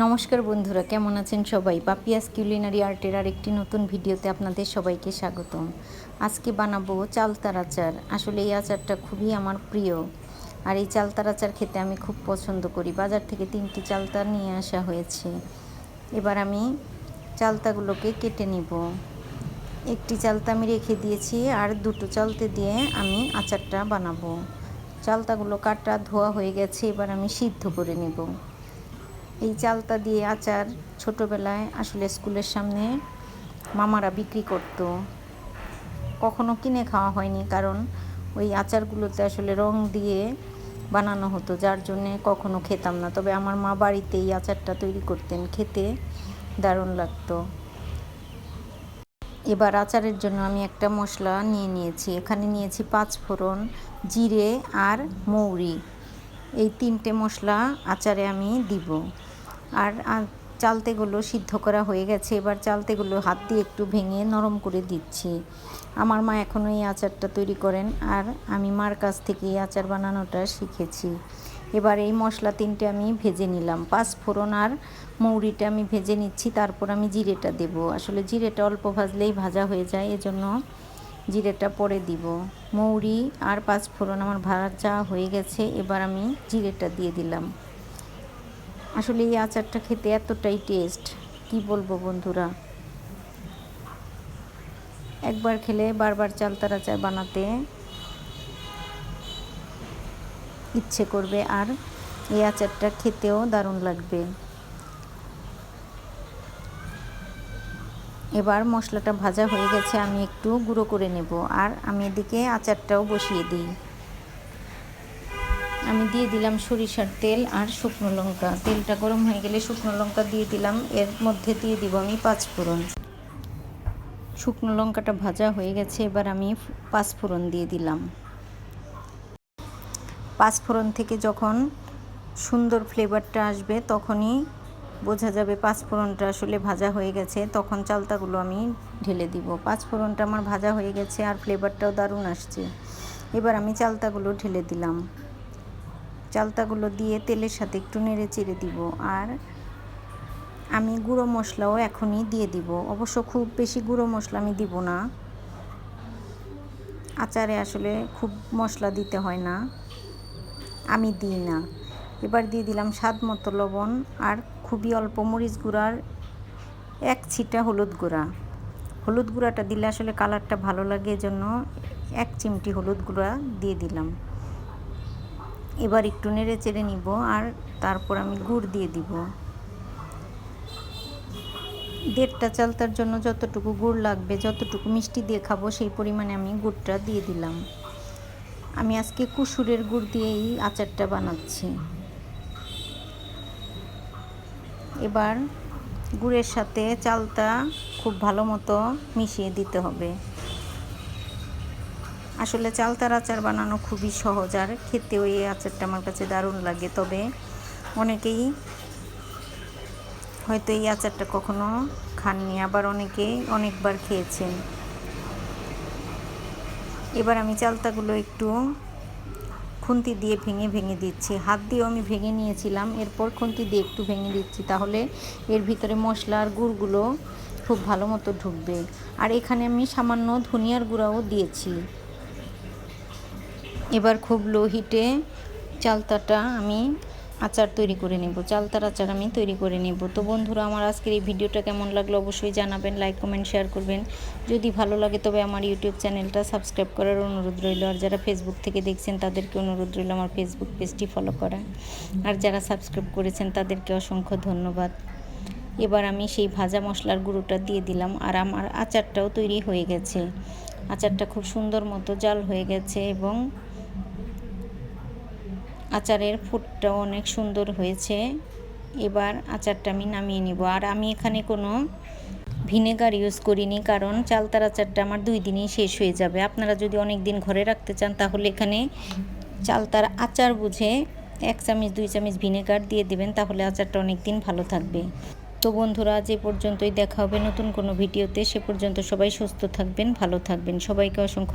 নমস্কার বন্ধুরা, কেমন আছেন সবাই? পাপিয়াস কিউলিনারি আর্টের আর একটি নতুন ভিডিওতে আপনাদের সবাইকে স্বাগতম। আজকে বানাবো চালতার আচার। আসলে এই আচারটা খুবই আমার প্রিয়। আর এই চালতার আচার খেতে আমি খুব পছন্দ করি। বাজার থেকে তিনটি চালতা নিয়ে আসা হয়েছে। এবার আমি চালতাগুলোকে কেটে নিব। একটি চালতা আমি রেখে দিয়েছি আর দুটো চালতে দিয়ে আমি আচারটা বানাবো। চালতাগুলো কাটা ধোয়া হয়ে গেছে, এবার আমি সিদ্ধ করে নেব। এই চালতা দিয়ে আচার ছোটোবেলায় আসলে স্কুলের সামনে মামারা বিক্রি করত। কখনো কিনে খাওয়া হয়নি কারণ ওই আচারগুলোতে আসলে রং দিয়ে বানানো হতো, যার জন্যে কখনো খেতাম না। তবে আমার মা বাড়িতে এই আচারটা তৈরি করতেন, খেতে দারুণ লাগতো। এবার আচারের জন্য আমি একটা মশলা নিয়ে নিয়েছি। এখানে নিয়েছি পাঁচ ফোড়ন, জিরে আর মৌরি। এই তিনটে মশলা আচারে আমি দিব। আর চালতেগুলো সিদ্ধ করা হয়ে গেছে। এবার চালতেগুলো হাত দিয়ে একটু ভেঙে নরম করে দিচ্ছি। আমার মা এখনও এই আচারটা তৈরি করেন আর আমি মার কাছ থেকে এই আচার বানানোটা শিখেছি। এবার এই মশলা তিনটে আমি ভেজে নিলাম। পাঁচ ফোড়ন আর মৌরিটা আমি ভেজে নিচ্ছি, তারপর আমি জিরেটা দেব। আসলে জিরেটা অল্প ভাজলেই ভাজা হয়ে যায়, এজন্য জিরেটা পরে দিব। মৌরি আর পাঁচ ফোড়ন, আমার ভাজা হয়ে গেছে, এবার আমি জিরেটা দিয়ে দিলাম। আসলে এই আচারটা খেতে এতটাই টেস্ট কি বলব বন্ধুরা? একবার খেলে বারবার চালতার আচার বানাতে ইচ্ছে করবে আর এই আচারটা খেতেও দারুণ লাগবে। এবার মশলাটা ভাজা হয়ে গেছে, আমি একটু গুঁড়ো করে নেব আর আমি এদিকে আচারটাও বসিয়ে দিই। আমি দিয়ে দিলাম সরিষার তেল আর শুকনো লঙ্কা। তেলটা গরম হয়ে গেলে শুকনো লঙ্কা দিয়ে দিলাম। এর মধ্যে দিয়ে দিব আমি পাঁচফোড়ন। শুকনো লঙ্কাটা ভাজা হয়ে গেছে, এবার আমি পাঁচফোড়ন দিয়ে দিলাম। পাঁচফোড়ন থেকে যখন সুন্দর ফ্লেভারটা আসবে, তখনই বোঝা যাবে পাঁচফোড়নটা আসলে ভাজা হয়ে গেছে। তখন চালতাগুলো আমি ঢেলে দিব। পাঁচফোড়নটা আমার ভাজা হয়ে গেছে আর ফ্লেভারটাও দারুণ আসছে। এবার আমি চালতাগুলো ঢেলে দিলাম। চালতাগুলো দিয়ে তেলের সাথে একটু নেড়ে চেড়ে দিব। আর আমি গুঁড়ো মশলাও এখনই দিয়ে দিব। অবশ্য খুব বেশি গুঁড়ো মশলা আমি দিব না। আচারে আসলে খুব মশলা দিতে হয় না। আমি দিই না। এবার দিয়ে দিলাম স্বাদ মতো লবণ আর খুবই অল্প মরিচ গুঁড়ার এক ছিটা হলুদ গুঁড়া। হলুদ গুঁড়াটা দিলে আসলে কালারটা ভালো লাগে, এজন্য এক চিমটি হলুদ গুঁড়া দিয়ে দিলাম। এবার একটু নেড়ে চেড়ে নিব আর তারপর আমি গুড় দিয়ে দিব। দেড়টা চালতার জন্য যতটুকু গুড় লাগবে, যতটুকু মিষ্টি দিয়ে খাব, সেই পরিমাণে আমি গুড়টা দিয়ে দিলাম। আমি আজকে কুসুরের গুড় দিয়েই আচারটা বানাচ্ছি। এবার গুড়ের সাথে চালটা খুব ভালো মতো মিশিয়ে দিতে হবে। আসলে চালতার আচার বানানো খুবই সহজ আর খেতেও এই আচারটা আমার কাছে দারুণ লাগে। তবে অনেকেই হয়তো এই আচারটা কখনো খাননি, আবার অনেকেই অনেকবার খেয়েছেন। এবার আমি চালতাগুলো একটু খুন্তি দিয়ে ভেঙে ভেঙে দিচ্ছি। হাত দিয়েও আমি ভেঙে নিয়েছিলাম, এরপর খুন্তি দিয়ে একটু ভেঙে দিচ্ছি, তাহলে এর ভিতরে মশলা আর গুড়গুলো খুব ভালো মতো ঢুকবে। আর এখানে আমি সামান্য ধনিয়ার গুঁড়াও দিয়েছি। এবার খুব লো হিটে চালতাটা আমি আচার তৈরি করে নেব। চালতার আচার আমি তৈরি করে নেব। তো বন্ধুরা, আমার আজকের এই ভিডিওটা কেমন লাগল অবশ্যই জানাবেন লাইক কমেন্ট শেয়ার করবেন। যদি ভালো লাগে, তবে আমার ইউটিউব চ্যানেলটা সাবস্ক্রাইব করার অনুরোধ রইল। আর যারা ফেসবুক থেকে দেখছেন, তাদেরকে অনুরোধ রইল আমার ফেসবুক পেজটি ফলো করা। আর যারা সাবস্ক্রাইব করেছেন, তাদেরকে অসংখ্য ধন্যবাদ। এবার আমি সেই ভাজা মশলার গুঁড়োটা দিয়ে দিলাম, আর আমার আচারটাও তৈরি হয়ে গেছে। আচারটা খুব সুন্দর মতো জাল হয়ে গেছে এবং আচারের ফুটটাও অনেক সুন্দর হয়েছে। এবার আচারটা আমি নামিয়ে নিব। আর আমি এখানে কোনো ভিনেগার ইউজ করিনি, কারণ চালতার আচারটা আমার দুই দিনেই শেষ হয়ে যাবে। আপনারা যদি অনেক দিন ঘরে রাখতে চান, তাহলে এখানে চালতার আচার বুঝে এক চামচ, দুই চামচ ভিনেগার দিয়ে দেবেন, তাহলে আচারটা অনেক দিন ভালো থাকবে। তো বন্ধুরা যে পর্যন্তই। দেখা হবে নতুন কোনো ভিডিওতে। সে পর্যন্ত সবাই সুস্থ থাকবেন, ভালো থাকবেন। সবাইকে অসংখ্য